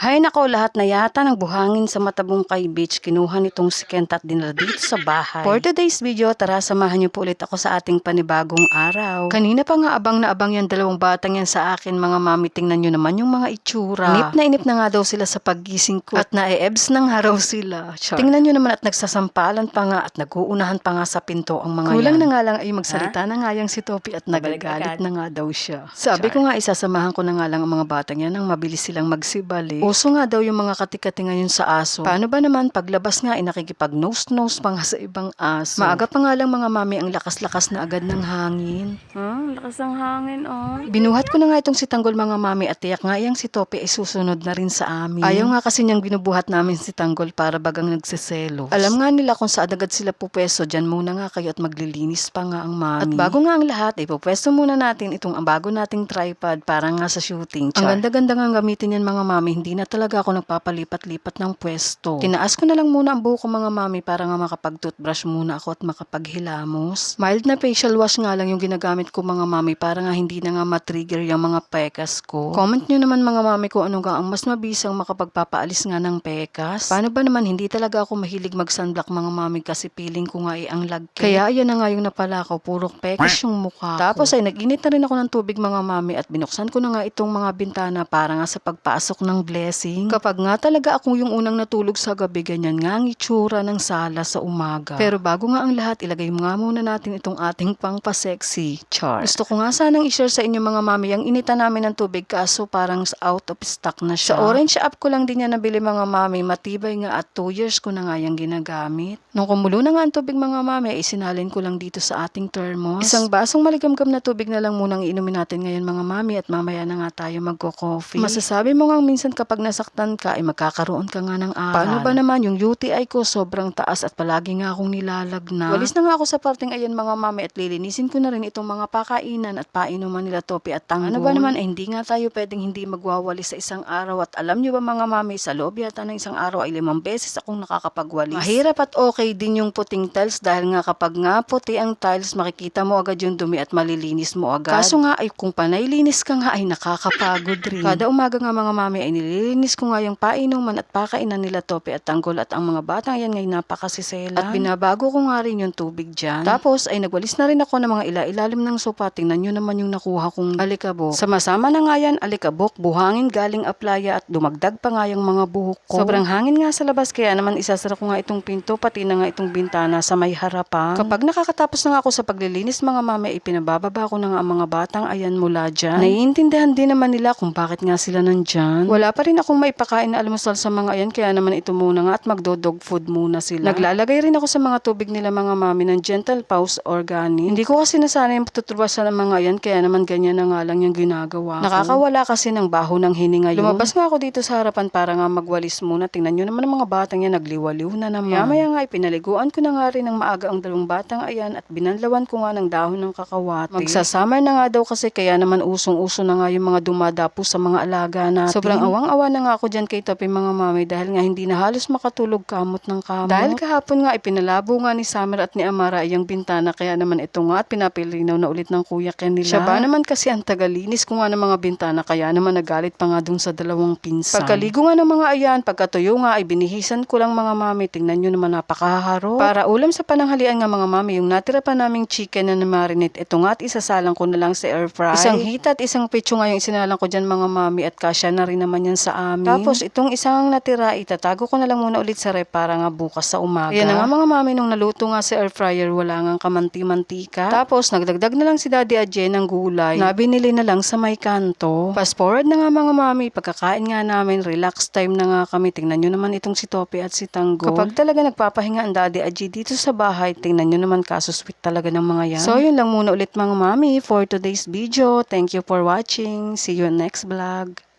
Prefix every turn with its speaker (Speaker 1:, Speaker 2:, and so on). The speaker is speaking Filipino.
Speaker 1: Hay nako, lahat na yata ng buhangin sa Matabungkay Beach kinuha nitong si Kent at dinala dito sa bahay. For today's video, tara samahan niyo po ulit ako sa ating panibagong araw. Kanina pa nga abang na abang yan dalawang batang yan sa akin mga mami. Tingnan nyo naman yung mga itsura. Inip na inip na nga daw sila sa paggising ko at na-ebs na nga raw sila. Char. Tingnan nyo naman at nagsasampalan pa nga at naguunahan pa nga sa pinto ang mga Kulang
Speaker 2: yan.
Speaker 1: na nga lang ay magsalita na nga yung si Topi at nagagalit na nga daw siya. Sabi
Speaker 2: Char.
Speaker 1: ko nga isasamahan ko na nga lang ang mga batang yan nang mabilis silang magsibali. Uso nga daw yung mga katikati ngayon sa aso. Paano ba naman paglabas nga ay nakikipag nose-nose pa nga sa ibang aso. Maaga pa nga lang mga mami ang lakas-lakas na agad ng hangin.
Speaker 2: Hmm, lakas ng hangin, oh.
Speaker 1: Binuhat ko na nga itong si Tanggol mga mami at tiyak nga yang si Tope ay susunod na rin sa amin. Ayaw nga kasi niyang binubuhat namin si Tanggol para bagang nagsiselo. Alam nga nila kung saan agad sila pupwesto, dyan muna nga kayo at maglilinis pa nga ang mami. At bago nga ang lahat, ay pupwesto muna natin itong ang bago nating tripod para nga sa shooting. Ang
Speaker 2: Char.
Speaker 1: ganda-ganda nga gamitin yan mga mami, hindi na talaga ako nagpapalipat-lipat ng pwesto. Tinaas ko na lang muna ang buhok ko mga mami para nga makapag-toothbrush muna ako at makapaghilamos. Mild na facial wash nga lang yung ginagamit ko mga mami para nga hindi na nga matrigger yung mga pekas ko. Comment nyo naman mga mami kung ano nga ang mas mabisang makapagpapaalis nga ng pekas. Paano ba naman hindi talaga ako mahilig mag-sunblock mga mami kasi feeling ko nga ay ang lagkit. Kaya ayan na nga yung napala ko, puro pekas yung mukha ko. Tapos ay nag-init na rin ako ng tubig mga mami at binuksan ko na nga itong mga bintana para nga sa pagpasok ng blessing. Kapag nga talaga ako yung unang natulog sa gabi, ganyan nga ang itsura ng sala sa umaga. Pero bago nga ang lahat, ilagay nga muna natin itong ating pang-sexy char. Gusto ko nga sanang i-share sa inyo mga mami, ang inita namin ng tubig kaso parang out of stock na siya. Sa orange app ko lang din yan nabili mga mami, matibay nga at 2 years ko na nga yung ginagamit. Nung kumulo na nga ang tubig mga mami, isinalin ko lang dito sa ating thermos. Isang basong maligamgam na tubig na lang munang iinumin natin ngayon mga mami at mamaya na nga tayo magko-coffee. Masasabi mo nga minsan kapag nasaktan ka ay magkakaroon ka nga ng aral. Paano ba naman yung UTI ko sobrang taas at palagi nga akong nilalagna. Walis na nga ako sa parting ayan mga mami at lilinisin ko na rin itong mga pakainan at painuman nila Topi at Tanggol. Ano ba naman eh, hindi nga tayo pwedeng hindi magwawalis sa isang araw at alam nyo ba mga mami sa loob yata ng isang araw ay limang beses akong nakakapagwalis. Mahirap at okay din yung puting tiles dahil nga kapag nga puti ang tiles makikita mo agad yung dumi at malilinis mo agad. Kaso nga ay kung panay linis ka nga ay nakakapagod rin. Kada umaga nga mga mami ay nililinis ko nga yung painuman at pakainan nila Topi at Tanggol at ang mga batang yan ngay napakasisela. At binabago ko nga rin yung tubig dyan. Tapos ay nagwalis na rin ako ng mga ila-ilalim ng sopa. Tingnan nyo naman yung nakuha kong alikabok. Sama-sama na nga yan alikabok, buhangin galing aplaya at dumagdag pa nga yung mga buhok ko. Sobrang hangin nga sa labas kaya naman isasara ko nga itong pinto pati na nga itong bintana sa may harapan. Kapag nakakatapos na nga ako sa paglilinis mga mami, ipinabababa ko na nga ang mga batang ayan mula dyan. Naiintindihan din naman nila kung bakit nga sila nandyan. Wala pa rin akong maipakain na almusal sa mga ayan kaya naman ito muna nga at magdodog food muna sila. Naglalagay rin ako sa mga tubig nila mga mami ng Gentle Pause Organic. Hindi ko kasi nasanay yung tutrubasan ng mga yan kaya naman ganyan na nga lang yung ginagawa ko. Nakakawala kasi ng baho ng hininga yun. Lumabas nga ako dito sa harapan para nga magwalis muna. Tingnan nyo naman ang mga batang yan nagliwaliw na naman. Maya maya nga ipinaliguan ko na nga rin ng maaga ang dalawang batang ayan at binanlawan ko nga ng dahon ng kakawati. Magsasummer na nga daw kasi kaya naman usong-uso na nga yung mga dumadapo sa mga alaga natin. Sobrang awang-awa na nga ako dyan kay Topi mga mami dahil nga hindi na halos makatulog kamot ng kamot. Dahil kahapon nga ipinalabo nga ni Summer at ni Amara yung bintana kaya naman ito nga at pinapilinaw na ulit ng kuya Ken nila. Siya ba naman kasi ang tagalinis ko nga ng mga bintana kaya naman nagalit pa nga dun sa dalawang pinsan. Pagkaligo nga ng mga ayan, pagkatuyo nga ay binihisan ko lang mga mami. Tingnan nyo naman napakaharo. Para ulam sa pananghalian nga mga mami, yung natira pa naming chicken na marinate, ito nga at isasalang ko na lang sa air fry. Isang hita at isang pitso nga yung isinalang ko dyan mga mami at kasya na rin naman yan sa amin. Tapos itong isang natira, itatago ko na lang muna ulit sa rep para nga bukas sa umaga. Ayan na nga mga mami, nung naluto nga sa air fryer, wala nga kamanti-mantika. Tapos nagdagdag na lang si Daddy Adje ng gulay na binili na lang sa may kanto. Fast forward na nga mga mami, pagkakain nga namin, relax time na nga kami. Tingnan nyo naman itong si Topi at si Tanggol. Kapag talaga nagpapahinga ang Daddy Adje dito sa bahay, tingnan nyo naman kaso sweet talaga ng mga yan. So yun lang muna ulit mga mami for today's video. Thank you for watching. See you next vlog.